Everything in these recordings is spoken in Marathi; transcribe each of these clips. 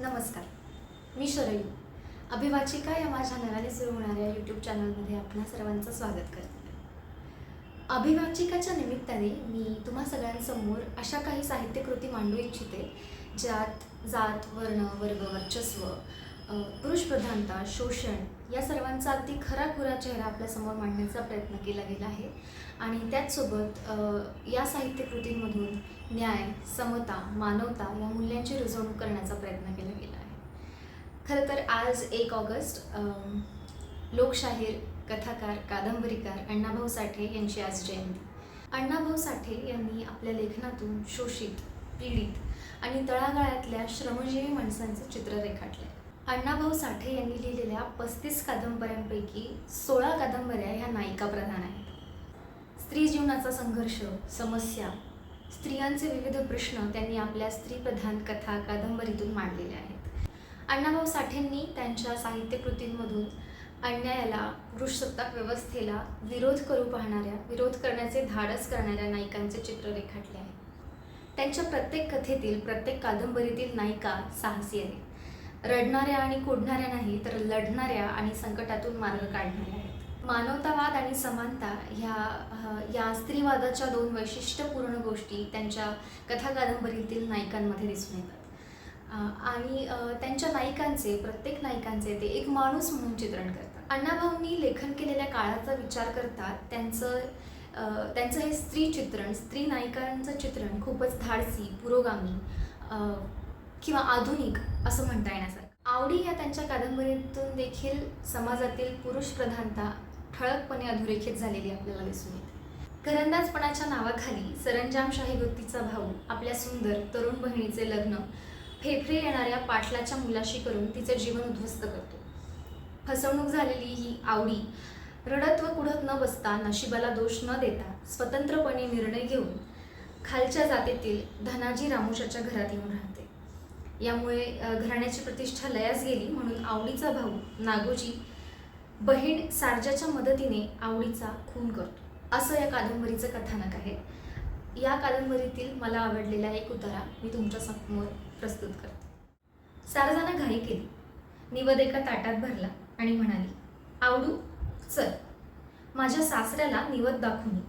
नमस्कार. मी शरयू. अभिवाचिका या माझ्या नव्याने सुरू होणाऱ्या यूट्यूब चॅनलमध्ये आपणा सर्वांचं स्वागत करते. अभिवाचिकाच्या निमित्ताने मी तुम्हा सगळ्यांसमोर अशा काही साहित्यकृती मांडू इच्छिते ज्यात जात वर्ण वर्ग वर्चस्व पुरुषप्रधानता शोषण या सर्वांचा अगदी खराखुरा चेहरा आपल्यासमोर मांडण्याचा प्रयत्न केला गेला आहे. आणि त्याचसोबत या साहित्यकृतींमधून न्याय समता मानवता या मूल्यांची रुजवणूक करण्याचा प्रयत्न केला गेला आहे. खरं तर आज एक ऑगस्ट लोकशाहीर कथाकार कादंबरीकार अण्णाभाऊ साठे यांची आज जयंती. अण्णाभाऊ साठे यांनी आपल्या लेखनातून शोषित पीडित आणि तळागाळातल्या श्रमजीवी माणसांचं चित्र रेखाटलंय. अण्णाभाऊ साठे यांनी लिहिलेल्या पस्तीस कादंबऱ्यांपैकी सोळा कादंबऱ्या ह्या नायिका प्रधान आहेत. स्त्री जीवनाचा संघर्ष समस्या स्त्रियांचे विविध प्रश्न त्यांनी आपल्या स्त्रीप्रधान कथा कादंबरीतून मांडलेले आहेत. अण्णाभाऊ साठेंनी त्यांच्या साहित्यकृतींमधून अन्यायाला पुरुषसत्ताक व्यवस्थेला विरोध करू पाहणाऱ्या विरोध करण्याचे धाडस करणाऱ्या नायिकांचे चित्र रेखाटले आहे. त्यांच्या प्रत्येक कथेतील प्रत्येक कादंबरीतील नायिका साहसी आहे रडणाऱ्या आणि कुडणाऱ्या नाही तर लढणाऱ्या आणि संकटातून मार्ग काढणाऱ्या आहेत. मानवतावाद आणि समानता ह्या या स्त्रीवादाच्या दोन वैशिष्ट्यपूर्ण गोष्टी त्यांच्या कथा कादंबरीतील नायिकांमध्ये दिसून येतात. आणि त्यांच्या नायिकांचे प्रत्येक नायिकांचे ते एक माणूस म्हणून चित्रण करतात. अण्णाभाऊंनी लेखन केलेल्या काळाचा विचार करतात त्यांचं त्यांचं हे स्त्री चित्रण स्त्री नायिकांचं चित्रण खूपच धाडसी पुरोगामी किंवा आधुनिक असं म्हणता येण्यासारखं. आवडी या त्यांच्या कादंबरीतून देखील समाजातील पुरुष प्रधानता ठळकपणे अधोरेखित झालेली आपल्याला दिसून येते. घरंदाजपणाच्या नावाखाली सरंजामशाही वृत्तीचा भाऊ आपल्या सुंदर तरुण बहिणीचे लग्न फेफरे येणाऱ्या पाटलाच्या मुलाशी करून तिचे जीवन उद्ध्वस्त करतो. फसवणूक झालेली ही आवडी रडत व कुढत न बसता नशिबाला दोष न देता स्वतंत्रपणे निर्णय घेऊन खालच्या जातीतील धनाजी रामोशाच्या घरात येऊन राहते. यामुळे घराण्याची प्रतिष्ठा लयास गेली म्हणून आवडीचा भाऊ नागोजी बहीण सारजाच्या मदतीने आवडीचा खून करतो. असं या कादंबरीचं कथानक आहे. या कादंबरीतील मला आवडलेला एक उतारा मी तुमच्यासमोर प्रस्तुत करते. सारजानं घाई केली. निवद एका ताटात भरला आणि म्हणाली आवडू चल. माझ्या सासऱ्याला निवद दाखवून ये.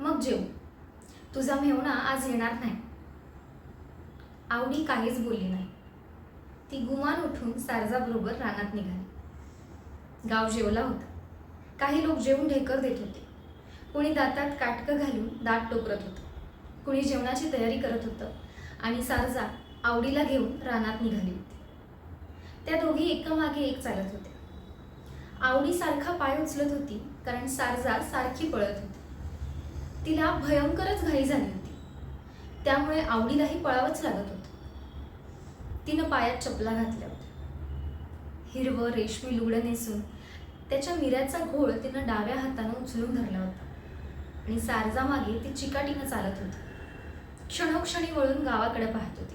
मग जेऊ. तुझा मेवणा आज येणार नाही. आवडी काहीच बोलली नाही. ती गुमान उठून सारजाबरोबर रानात निघाली. गाव जेवला होता. काही लोक जेवून ढेकर देत होते. कोणी दातात काटकं घालून दात टोकरत होतं. कुणी जेवणाची तयारी करत होतं आणि सारजा आवडीला घेऊन रानात निघाली होती. त्या दोघी एकामागे एक चालत होत्या. आवडी सारखा पाय उचलत होती कारण सारजा सारखी पळत होती. तिला भयंकरच घाई झाली होती. त्यामुळे आवडीलाही पळावंच लागत होतं. तिनं पायात चपला घातल्या होत्या. हिरवं रेशमी लुगडं नेसून त्याच्या मिऱ्याचा घोळ तिनं डाव्या हातानं उचलून धरला होता. आणि सारजा मागे ती चिकाटीनं चालत होती. क्षणोक्षणी वळून गावाकडे पाहत होती.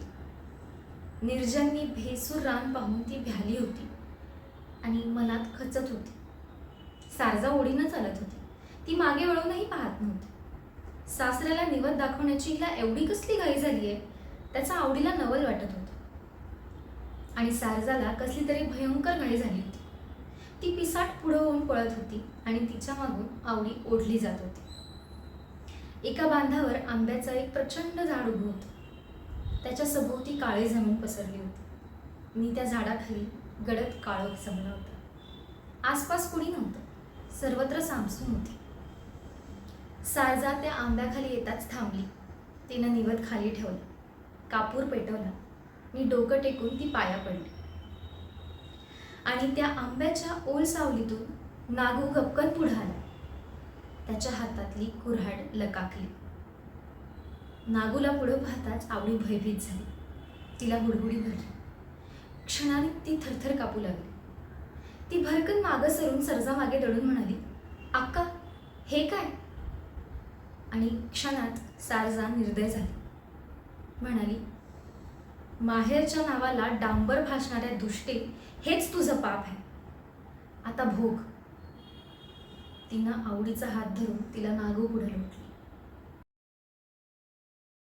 निर्जननी भेसूर रान पाहून ती भ्याली होती आणि मनात खचत होती. सारजा ओढीनं चालत होती. ती मागे वळूनही पाहत नव्हती. सासऱ्याला निवद दाखवण्याची हिला एवढी कसली घाई झाली आहे त्याचा आवडीला नवल वाटत होतं. आणि सारजाला कसली तरी भयंकर गळी झाली होती. ती पिसाट पुढं होऊन पळत होती आणि तिच्या मागून आवडी ओढली जात होती. एका बांधावर आंब्याचं एक प्रचंड झाड उभं होतं. त्याच्या सभोवती काळी जमीन पसरली होती. मी त्या झाडाखाली गडद काळोख जमला होता. आसपास कुणी नव्हतं. सर्वत्र सामसून होती. सारजा त्या आंब्याखाली येताच थांबली. तिनं निवत खाली ठेवलं. कापूर पेटवला. मी डोकं टेकून ती पाया पडली. आणि त्या आंब्याच्या ओल सावलीतून नागू गपकन पुढं आला. त्याच्या हातातली कुऱ्हाड लकाकली. नागूला पुढं पाहताच आवडी भयभीत झाली. तिला हुडहुडी भरली. क्षणाने ती थरथर कापू लागली. ती भरकन मागं सरून सरजा मागे दडून म्हणाली अक्का हे काय? आणि क्षणात सारजा निर्दय झाली. म्हणाली माहेरच्या नावाला डांबर भासणाऱ्या दुष्टी हेच तुझं पाप आहे. आता भोग. तिनं आवडीचा हात धरून तिला नागू पुढे लोटलं.